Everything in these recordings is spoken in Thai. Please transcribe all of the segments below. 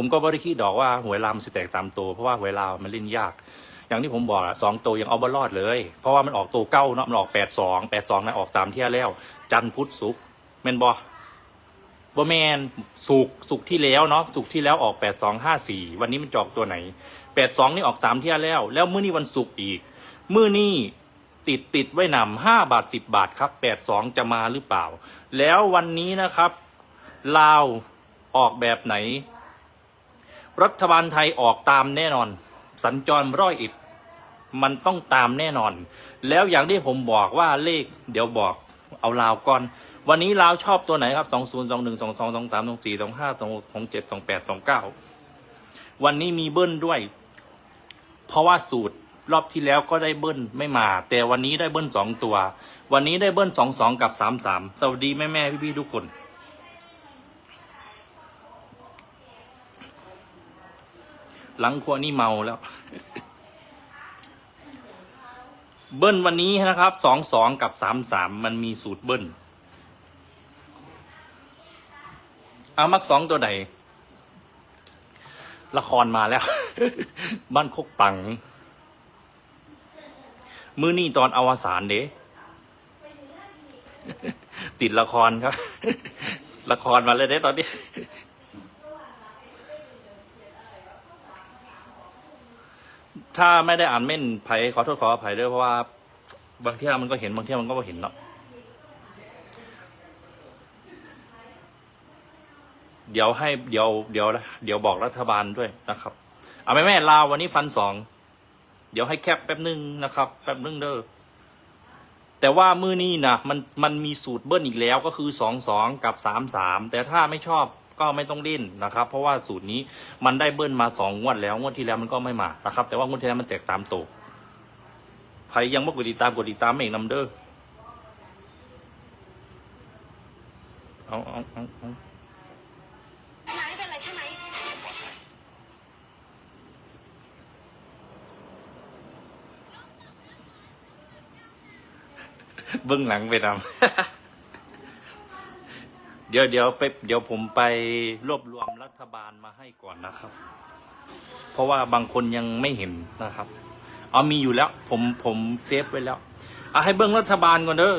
ผมก็ไม่ได้คิดดอกว่าหวยลาวมันสิแตกสามตัวเพราะว่าหวยลาวมันเล่นยาก อย่างที่ผมบอกอะสองตัวยังเอาบอลรอดเลย เพราะว่ามันออกตัวเก้าเนาะมันออกแปดสองแปดสองนะออกสามเที่ยแล้ว จันทร์พุธศุกร์แมนบอบ่แมนสุกสุกที่แล้วเนาะสุกที่แล้วออกแปดสองห้าสี่วันนี้มันจออกตัวไหนแปดสองนี่ออกสามเที่ยแล้ว แล้วมื้อนี้วันศุกร์อีก มื้อนี้ติดติดไว้นำห้าบาทสิบบาทครับแปดสองจะมาหรือเปล่า แล้ววันนี้นะครับลาวออกแบบไหน รัฐบาลไทยออกตามแน่นอน สัญจรร้อยอิดมันต้องตามแน่นอน แล้วอย่างที่ผมบอกว่าเลข เดี๋ยวบอกเอาลาวก่อน วันนี้ลาวชอบตัวไหนครับสองศูนย์สองหนึ่งสองสองสองสามสองสี่สองห้าสองหกสองเจ็ดสองแปดสองเก้าวันนี้มีเบิ้ลด้วย เพราะว่าสูตรรอบที่แล้วก็ได้เบิ้ลไม่มา แต่วันนี้ได้เบิ้ลสองตัว วันนี้ได้เบิ้ลสองสองกับสามสามสวัสดีแม่แม่พี่พี่ทุกคน หลังครัวนี่เมาแล้ว เบิ้ลวันนี้นะครับสองสองกับสามสามมันมีสูตรเบิ้ลเอามักสองตัวไหนละครมาแล้ว บ้านโคกปัง มือนี่ตอนอวสานเด้ติดละครครับ ละครมาเลยเด้ตอนนี้ ถ้าไม่ได้อ่านเม่นไผ่ขอโทษขออภัยด้วยเพราะว่า บางเที่ยมันก็เห็นบางเที่ยมันก็ไม่เห็นเนาะเดี๋ยวให้เดี๋ยวเดี๋ยวเดี๋ยวบอกรัฐบาลด้วยนะครับเอาแม่แม่ลาววันนี้ฟันสองเดี๋ยวให้แคปแป๊บนึงนะครับแป๊บนึงเด้อแต่ว่ามือนี้นะมันมันมีสูตรเบิ้ลอีกแล้วก็คือสองสองกับสามสามแต่ถ้าไม่ชอบ ก็ไม่ต้องเล่นนะครับ เพราะว่าสูตรนี้มันได้เบิ้ลมาสองงวดแล้วงวดที่แล้วมันก็ไม่มานะครับ แต่ว่างวดที่แล้วมันแตกสามตัวใครยังไม่กดติดตามกดติดตามเองนำเด้อเอาเอาเอาเอาเบื้องหลังไปนำ เดี๋ยวเดี๋ยวไปเดี๋ยวผมไปรวบรวมรัฐบาลมาให้ก่อนนะครับ เพราะว่าบางคนยังไม่เห็นนะครับ เอามีอยู่แล้ว ผมผมเซฟไว้แล้วเอาให้เบื้องรัฐบาลก่อนเด้อ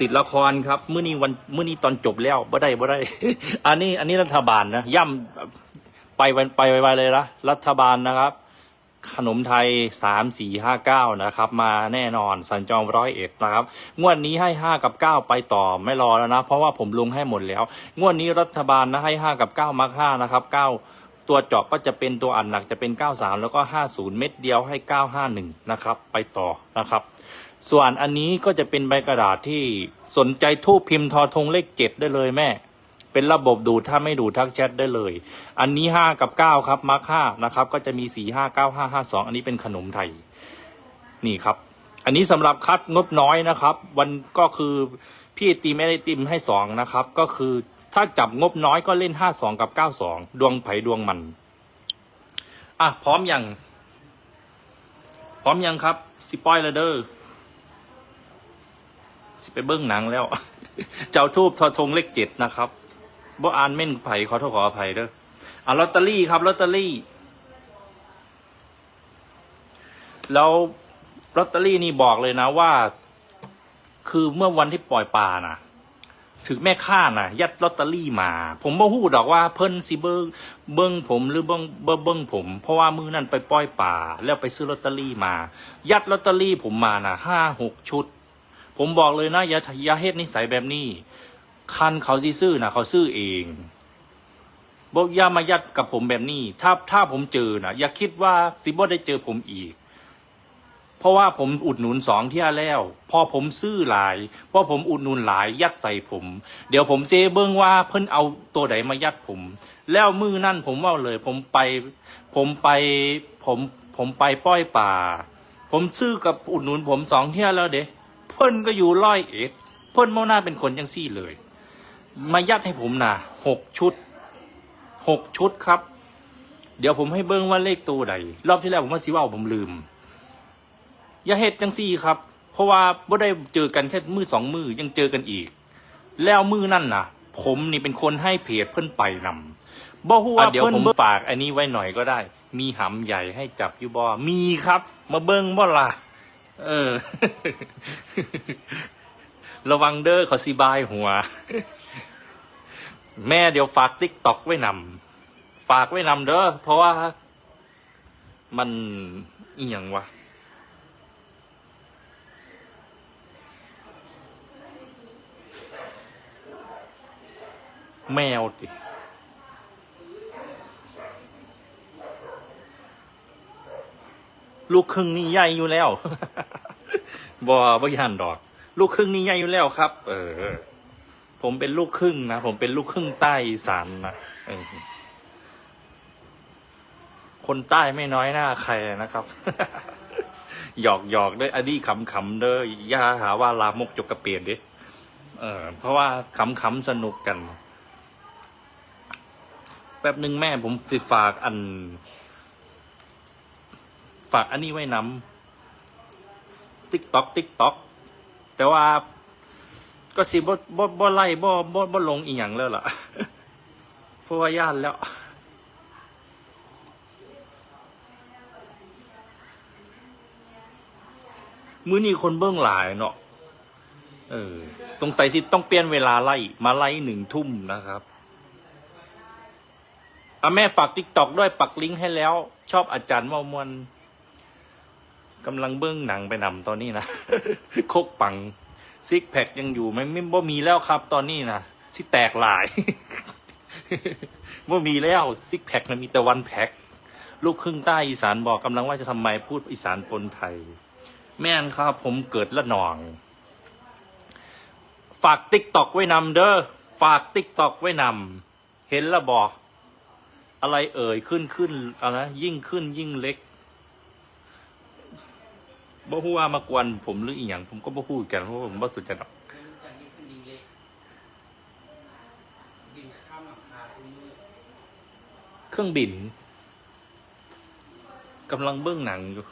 ติดละครครับมื้อนี้วันมื้อนี้ตอนจบแล้วบ่ได้บ่ได้ อันนี้อันนี้รัฐบาลนะย่ำไปวันไปไวๆเลยละรัฐบาลนะครับ ขนมไทยสามสี่ห้าเก้านะครับ มาแน่นอนสัญจรร้อยเอ็ดนะครับ งวดนี้ให้ห้ากับเก้าไปต่อไม่รอแล้วนะ เพราะว่าผมลงให้หมดแล้ว งวดนี้รัฐบาลนะให้ห้ากับเก้ามาห้านะครับเก้าตัวเจาะก็จะเป็นตัวอันหนักจะเป็นเก้าสามแล้วก็ห้าศูนย์เม็ดเดียวให้เก้าห้าหนึ่งนะครับ ไปต่อนะครับส่วนอันนี้ก็จะเป็นใบกระดาษที่สนใจทูบพิมพ์ทอทงเลขเจ็ดได้เลยแม่ เป็นระบบดูดถ้าไม่ดูดทักแชทได้เลย อันนี้ห้ากับเก้าครับมาร์คห้านะครับ ก็จะมีสี่ห้าเก้าห้าห้าสองอันนี้เป็นขนมไทย นี่ครับ อันนี้สำหรับคัดงบน้อยนะครับ วันก็คือพี่ติมไม่ได้ติมให้สองนะครับ ก็คือถ้าจับงบน้อยก็เล่นห้าสองกับเก้าสองดวงไผ่ดวงมัน อะ พร้อมยัง พร้อมยังครับสิปอยเลเดอร์สิไปเบิ้งหนังแล้ว เจ้าทูบทอทงเลขเจ็ดนะครับ บ่อ่านเม่นไผ่ขอโทษขออภัยเด้ออะลอตเตอรี่ครับลอตเตอรี่ แล้วลอตเตอรี่นี่บอกเลยนะว่า คือเมื่อวันที่ปล่อยป่านะถึงแม่ค้าน่ะ ยัดลอตเตอรี่มา ผมบ่ฮู้ดอกว่าเพิ่นสิเบิ้งเบิ้งผมหรือเบิ้งเบิ้งผม เพราะว่ามือนั่นไปปล่อยป่า แล้วไปซื้อลอตเตอรี่มา ยัดลอตเตอรี่ผมมาน่ะห้าหกชุด ผมบอกเลยนะอย่าอย่าเฮ็ดนิสัยแบบนี้ คันเขาซื้อนะเขาซื้อเองบอกอย่ามายัดกับผมแบบนี้ ถ้าถ้าผมเจอนะอย่าคิดว่าสิบ่ได้เจอผมอีก เพราะว่าผมอุดหนุนสองเที่ยแล้ว พอผมซื้อหลาย พอผมอุดหนุนหลายยัดใส่ผม เดี๋ยวผมเซเบิ้งว่าเพิ่นเอาตัวไหนมายัดผม แล้วมือนั่นผมว่าเลย ผมไป ผมไป ผมผมไปป้อยป่า ผมซื้อกับอุดหนุนผมสองเที่ยแล้วเด้เพิ่นก็อยู่ร้อยเอ็ดเพิ่นเมื่อหน้าเป็นคนจังซี่เลย มายัดให้ผมนะหกชุดหกชุดครับ เดี๋ยวผมให้เบิ้งว่าเลขตัวใดรอบที่แล้วผมว่าสิเว่าผมลืม อย่าเฮ็ดจังซี่ครับ เพราะว่าบ่ได้เจอกันแค่มือสองมือยังเจอกันอีก แล้วมือนั่นน่ะผมนี่เป็นคนให้เพจเพิ่นไปนำบ่ฮู้ว่าเดี๋ยวผมฝากอันนี้ไว้หน่อยก็ได้ มีหำใหญ่ให้จับอยู่บ่มีครับ มาเบิ่งบ่ล่ะเออ ระวังเด้อเขาสิบายหัว แม่เดี๋ยวฝากติ๊กตอกไว้นำฝากไว้นำเด้อเพราะว่า มันอีหยังวะแมวติลูกครึ่งนี่ใหญ่อยู่แล้วบ่บ่ยันดอก ลูกครึ่งนี่ใหญ่อยู่แล้วครับ เออ ผมเป็นลูกครึ่งนะ ผมเป็นลูกครึ่งใต้อีสานนะคนใต้ไม่น้อยหน้าใครนะครับ หยอกหยอกด้ออดีขำขำๆเด้อย่าหาว่าลามกจกกระเปลี่ยนด้เออ เพราะว่าขำๆสนุกกัน แป๊บหนึ่งแม่ผมสิฝากอัน ฝากอันนี้ไว้น้ำติ๊กต็อกติ๊กต็อกแต่ว่า ก็สิบ่บ่บ่ไล่บ่บ่บ่ลงอีหยังแล้วล่ะเพราะว่าย่านแล้วมื้อนี้คนเบื้องหลายเนาะเออ สงสัยสิต้องเปลี่ยนเวลาไล่มาไล่หนึ่งทุ่มนะครับอะแม่ฝากติ๊กตอกด้วยปักลิงก์ให้แล้ว ชอบอาจารย์มามวนกำลังเบื้องหนังไปนำตอนนี้นะ โคกปัง ซิกแพคยังอยู่ไหมไม่บ่มีแล้วครับ ตอนนี้นะซิแตกหลายบ่มีแล้วซิกแพคนมีแต่วันแพ็คลูกครึ่งใต้อีสานบอกกำลังว่าจะทำไมพูดอีสานปนไทย แม่นครับ ผมเกิดละนอง ฝากติ๊กตอกไว้นำเด้อฝากติ๊กตอกไว้นำเห็นละบอกอะไรเอ่ยขึ้นขึ้นอะไรนะยิ่งขึ้นยิ่งเล็ก บ่ฮู้ว่ามากวนผมหรืออีหยังผมก็บ่ฮู้กันเพราะผมบ่สนใจดอกจากนี้คือดีเล็กบินข้ามหลังคาซื้อมือเครื่องบินกำลังเบื้องหนังอยู่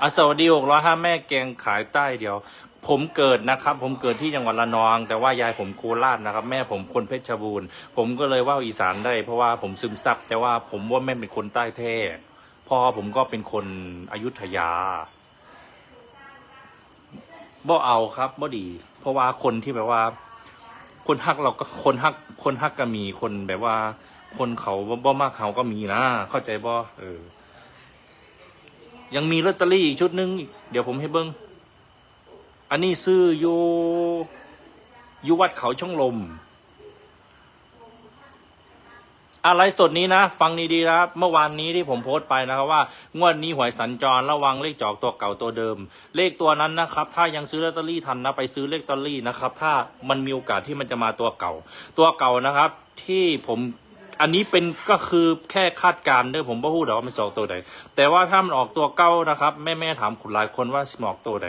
อะสวัสดีหกร้อยห้าแม่แกงขายใต้เดียว ผมเกิดนะครับ ผมเกิดที่จังหวัดระนอง แต่ว่ายายผมโคราชนะครับ แม่ผมคนเพชรบูรณ์ ผมก็เลยว่าอีสานได้ เพราะว่าผมซึมซับแต่ว่าผมว่าแม่เป็นคนใต้แท้ พ่อผมก็เป็นคนอยุธยาบ่เอาครับบ่ดี เพราะว่าคนที่แบบว่า คนฮักเราก็คนฮัก คนฮักก็มีคนแบบว่า คนเขาบ่บ่มากเขาก็มีนะเข้าใจบ่เออ ยังมีลอตเตอรี่อีกชุดหนึงเดี๋ยวผมให้เบิ้งอันนี้ซื้ออยู่อยู่วัดเขาช่องลม อะไรสดนี้นะ ฟังดีๆนะครับ เมื่อวานนี้ที่ผมโพสต์ไปนะครับว่างวดนี้หวยสัญจรระวังเลขจอกตัวเก่าตัวเดิม เลขตัวนั้นนะครับ ถ้ายังซื้อลอตเตอรี่ทันนะไปซื้อเลขลอตเตอรี่นะครับ ถ้ามันมีโอกาสที่มันจะมาตัวเก่า ตัวเก่านะครับ ที่ผมอันนี้เป็นก็คือแค่คาดการณ์เด้อผมไม่พูดหรอกว่ามันจะออกตัวใดแต่ว่าถ้ามันออกตัวเก่านะครับแม่แม่ถามคุณหลายคนว่ามันออกตัวใด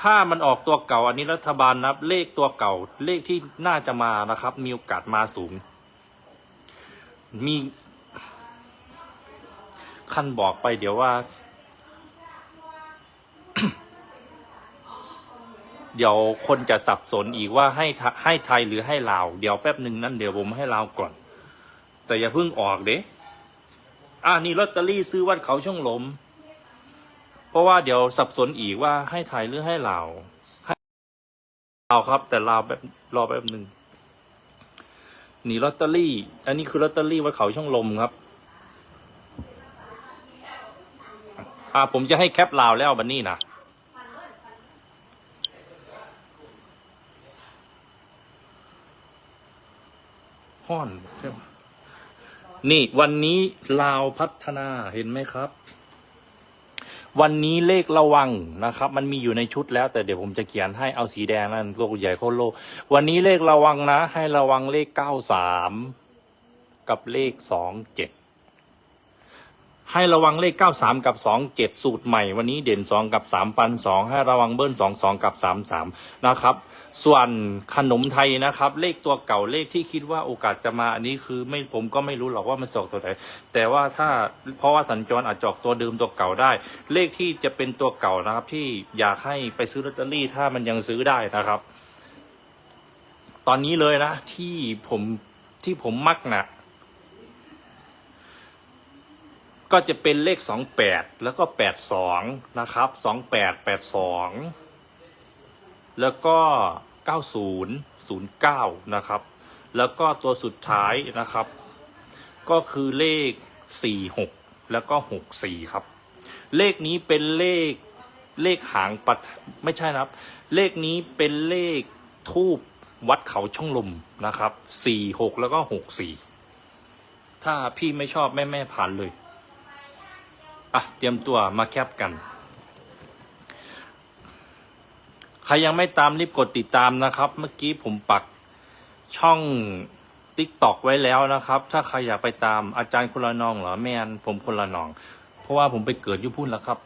ถ้ามันออกตัวเก่าอันนี้รัฐบาลนับเลขตัวเก่าเลขที่น่าจะมานะครับ มีโอกาสมาสูง มีขั้นบอกไปเดี๋ยวว่า เดี๋ยวคนจะสับสนอีกว่าให้ให้ไทยหรือให้ลาว เดี๋ยวแป๊บหนึ่งนั่นเดี๋ยวผมให้ลาวก่อน แต่อย่าเพิ่งออกเด้อ่านี่ลอตเตอรี่ซื้อวัดเขาช่องลม เพราะว่าเดี๋ยวสับสนอีกว่าให้ไทยหรือให้ลาวให้ลาวครับ แต่ลาวแบบรอแป๊บหนึ่ง นี่ลอตเตอรี่ อันนี้คือลอตเตอรี่วัดเขาช่องลมครับ อ่าผมจะให้แคปลาวแล้วบันนี้นะห้อน นี่วันนี้ลาวพัฒนาเห็นไหมครับ วันนี้เลขระวังนะครับ มันมีอยู่ในชุดแล้ว แต่เดี๋ยวผมจะเขียนให้เอาสีแดงนั่นโลกใหญ่โคโลก วันนี้เลขระวังนะ ให้ระวังเลขเก้าสามกับเลขสองเจ็ดให้ระวังเลขเก้าสามกับสองเจ็ดสูตรใหม่วันนี้เด่นสองกับสามปันสองให้ระวังเบิ้ลสองสองกับสามสามนะครับ ส่วนขนมไทยนะครับ เลขตัวเก่าเลขที่คิดว่าโอกาสจะมาอันนี้คือไม่ผมก็ไม่รู้หรอกว่ามันสอกตัวไหนแต่ว่าถ้าเพราะว่าสัญจรอาจจะออกตัวเดิมตัวเก่าได้ เลขที่จะเป็นตัวเก่านะครับ ที่อยากให้ไปซื้อลอตเตอรี่ถ้ามันยังซื้อได้นะครับ ตอนนี้เลยนะที่ผมที่ผมมักนะก็จะเป็นเลขสองแปดแล้วก็แปดสองนะครับสองแปดแปดสอง แล้วก็เก้าศูนะครับ แล้วก็ตัวสุดท้ายนะครับ ก็คือเลขสี่หกแล้วก็หกสี่ครับ เลขนี้เป็นเลขเลขหางปัดไม่ใช่นะครับ เลขนี้เป็นเลขทูบวัดเขาช่องลมนะครับสี่หกแล้วก็หกสี่ถ้าพี่ไม่ชอบแม่แม่ผ่านเลย อะ เตรียมตัวมาแคปกัน ใครยังไม่ตามรีบกดติดตามนะครับ เมื่อกี้ผมปักช่องติ๊กตอกไว้แล้วนะครับ ถ้าใครอยากไปตามอาจารย์คนละนองเหรอแมนผมคนละนอง เพราะว่าผมไปเกิดอยู่พุ่นแล้วครับ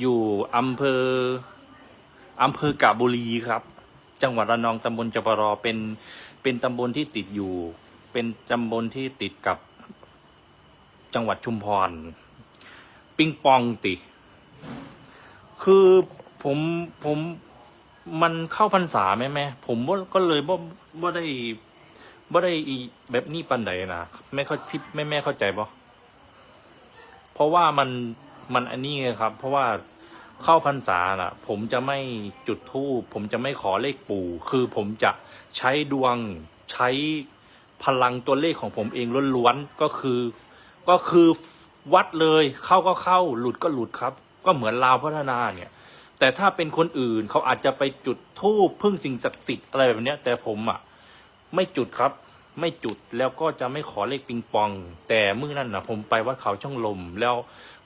อยู่อำเภออำเภอกาบบุรีครับ จังหวัดระนองตำบลจปรอเป็นเป็นตำบลที่ติดอยู่ เป็นตำบลที่ติดกับจังหวัดชุมพร ปิงปองติ คือ ผมผมมันเข้าพรรษาไหมแม่ผมก็เลยว่าว่ได้ว่ได้อีแบบนี้ปันใดนะไม่เข้าพี่แม่แม่เข้าใจปะเพราะว่ามันมันอันนี้ไงครับ เพราะว่าเข้าพรรษาน่ะ ผมจะไม่จุดธูปผมจะไม่ขอเลขปู่ คือผมจะใช้ดวงใช้พลังตัวเลขของผมเองล้วนๆก็คือ ก็คือวัดเลยเข้าก็เข้าหลุดก็หลุดครับ ก็เหมือนลาวพัฒนาเนี่ย แต่ถ้าเป็นคนอื่นเขาอาจจะไปจุดธูปพึ่งสิ่งศักดิ์สิทธิ์อะไรแบบนี้แต่ผมอะ ไม่จุดครับ ไม่จุดแล้วก็จะไม่ขอเลขปิงปอง แต่เมื่อนั้นนะผมไปวัดเขาช่องลม แล้ว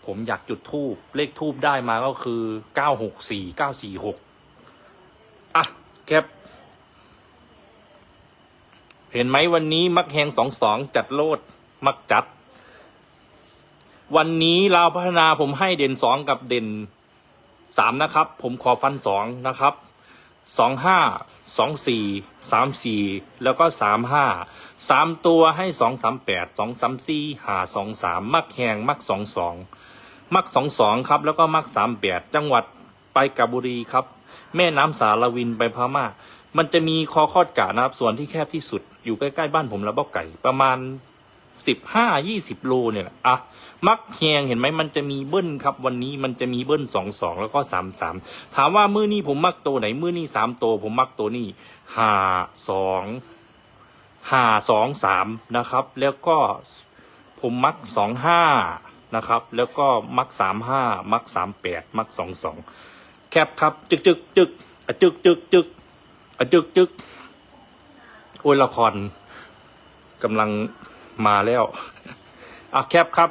ผมอยากจุดทูบเลขทูบได้มาก็คือเก้าหกสี่เก้าสี่หกอะแคปเห็นไหมวันนี้มักแหงสองสองจัดโลดมักจัด วันนี้ลาพัฒนาผมให้เด่นสองกับเด่น สามนะครับ ผมขอฟันสองนะครับสองห้าสองสี่สามสี่แล้วก็สามห้าสามตัวให้สองสามแปดสองสามสี่หาสองสามมักแหงมักสองสองมักสองสองครับ แล้วก็มักสามแปดจังหวัดไปกาบบุรีครับ แม่น้ำสารวินไปพม่า มันจะมีคอคอดกะนะครับ ส่วนที่แคบที่สุดอยู่ใกล้ ๆ บ้านผมแล้วบอกไก่ ประมาณสิบห้ายี่สิบโลเนี่ยอะ มักแหงเห็นไหมมันจะมีเบิ้ลครับ วันนี้มันจะมีเบิ้ลสองสองแล้วก็สามสามถามว่ามื้อนี้ผมมักตัวไหนมื้อนี้สามตัวผมมักตัวนี้ห้าสองห้าสองสามนะครับ แล้วก็ผมมักสองห้านะครับ แล้วก็มักสามห้ามักสามแปดมักสองสองแคปครับ จึกจึกจึกจึกจึกจึกจึกจึกโอ้ยละครกำลังมาแล้วอะแคปครับ